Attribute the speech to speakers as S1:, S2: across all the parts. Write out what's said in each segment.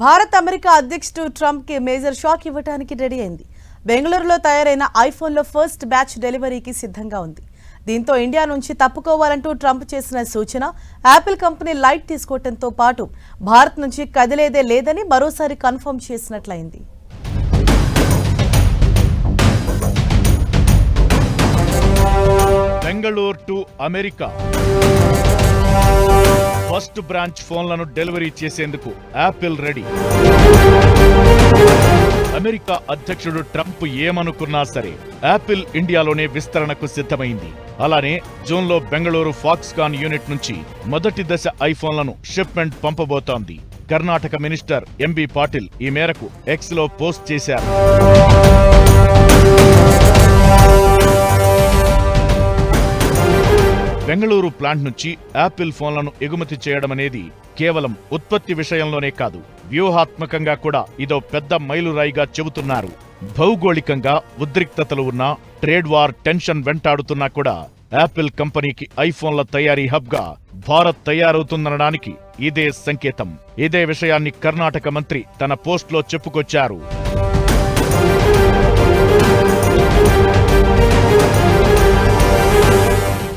S1: Bharat America అధ్యక్షుడు ట్రంప్కి major shock ఇవ్వడానికి రెడీ అయింది. బెంగళూరులో తయారైన ఐఫోన్లో ఫస్ట్ బ్యాచ్ డెలివరీకి సిద్ధంగా ఉంది. దీంతో ఇండియా నుంచి తప్పుకోవాలంటూ ట్రంప్ చేసిన సూచన యాపిల్ కంపెనీ లైట్ తీసుకోవడంతో పాటు భారత్ నుంచి కదిలేదే లేదని మరోసారి confirm చేసినట్లయింది.
S2: Bengaluru to America. First branch ఫోన్లను డెలివరీ చేసేందుకు యాపిల్ రెడీ. అమెరికా అధ్యక్షుడు ట్రంప్ ఏమనుకున్నా సరే యాపిల్ ఇండియాలోనే విస్తరణకు సిద్ధమైంది. అలానే జూన్లో బెంగళూరు ఫాక్స్కాన్ యూనిట్ నుంచి మొదటి దశ ఐఫోన్లను షిప్మెంట్ పంపబోతోంది. కర్ణాటక మినిస్టర్ ఎంబి పాటిల్ ఈ మేరకు ఎక్స్లో పోస్ట్ చేశారు. బెంగళూరు ప్లాంట్ నుంచి యాపిల్ ఫోన్లను ఎగుమతి చేయడం అనేది కేవలం ఉత్పత్తి విషయంలోనే కాదు వ్యూహాత్మకంగా కూడా ఇదో పెద్ద మైలురాయిగా చెబుతున్నారు. భౌగోళికంగా ఉద్రిక్తతలు ఉన్న ట్రేడ్ వార్ టెన్షన్ వెంటాడుతున్నా కూడా యాపిల్ కంపెనీకి ఐఫోన్ల తయారీ హబ్గా భారత్ తయారవుతుందనడానికి ఇదే సంకేతం. ఇదే విషయాన్ని కర్ణాటక మంత్రి తన పోస్ట్లో చెప్పుకొచ్చారు.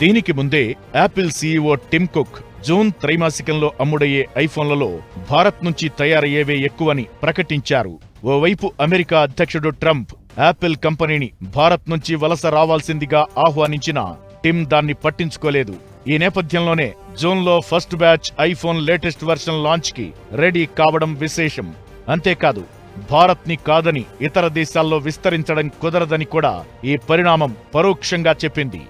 S2: దీనికి ముందే Apple CEO Tim Cook June త్రైమాసికంలో అమ్ముడయ్యే ఐఫోన్లలో భారత్ నుంచి తయారయ్యేవే ఎక్కువని ప్రకటించారు. ఓవైపు అమెరికా అధ్యక్షుడు ట్రంప్ యాపిల్ కంపెనీని భారత్ నుంచి వలస రావాల్సిందిగా ఆహ్వానించినా టిమ్ దాన్ని పట్టించుకోలేదు. ఈ నేపథ్యంలోనే జూన్లో first batch iPhone latest version లాంచ్కి ready కావడం విశేషం. అంతేకాదు భారత్ని కాదని ఇతర దేశాల్లో విస్తరించడం కుదరదని కూడా ఈ పరిణామం పరోక్షంగా చెప్పింది.